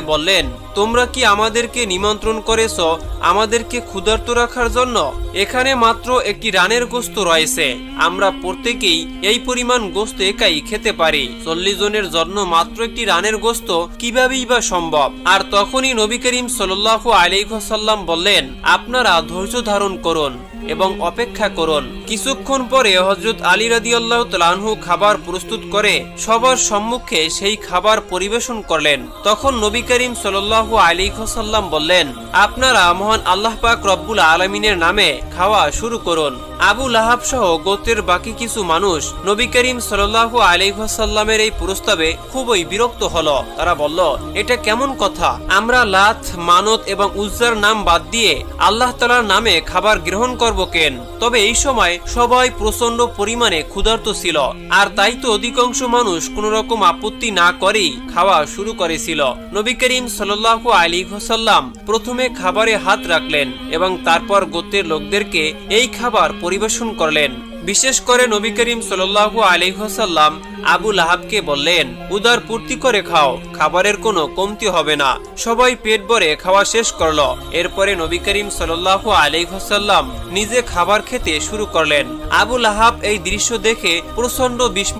বললেন তোমরা কি আমাদেরকে নিমন্ত্রণ করেছ আমাদেরকে ক্ষুধার্ত রাখার জন্য? এখানে মাত্র একটি রানের গোস্ত রয়েছে। আমরা প্রত্যেকেই এই পরিমাণ গোস্ত একাই খেতে পারি। চল্লিশ জনের জন্য মাত্র একটি রানের গোস্ত কিভাবেই বা সম্ভব? আর তখনই নবী করিম সাল্লাল্লাহু আলাইহি ওয়াসাল্লাম বললেন, আপনারা ধৈর্য ধারণ করুন এবং অপেক্ষা করুন। কিছুক্ষণ পরে হজরত আলী রাদিয়াল্লাহ তালানহু খাবার প্রস্তুত করে সবার সম্মুখে সেই খাবার পরিবেশন করলেন। তখন নবী করিম সাল্লাল্লাহু ওয়াসাল্লাম বললেন, আপনারা মহান আল্লাহ পাক রব্বুল আলমিনের নামে খাওয়া শুরু করুন। আবু লাহাব সহ গোত্রের বাকি কিছু মানুষ নবী করিম সাল্লাল্লাহু আলাইহি ওয়াসাল্লামের এই প্রস্তাবে খুবই বিরক্ত হলো। তারা বলল, এটা কেমন কথা? আমরা লাত, মানত এবং উজ্জার নাম বাদ দিয়ে আল্লাহ তালার নামে খাবার গ্রহণ করব কেন? তবে এই সময় সবাই প্রচণ্ড পরিমাণে ক্ষুধার্ত ছিল, আর তাই তো অধিকাংশ মানুষ কোন রকম আপত্তি না করেই খাওয়া শুরু করেছিল। নবী করিম সাল্লাল্লাহু আলাইহি ওয়াসাল্লাম প্রথমে খাবারে হাত রাখলেন এবং তারপর গোত্রের লোকদেরকে এই খাবার পরিবেশন করলেন। বিশেষ করে নবী করিম সাল্লাল্লাহু আলাইহি ওয়াসাল্লাম আবু লাহাবকে বললেন, উদার পূর্তি করে খাও, খাবারের কোনো কমতি হবে না। সবাই পেট ভরে খাওয়া শেষ করল। এরপরে নবী করিম সাল্লাল্লাহু আলাইহি ওয়াসাল্লাম নিজে খাবার খেতে শুরু করলেন। আবু লাহাব এই দৃশ্য দেখে প্রচণ্ড বিস্ময়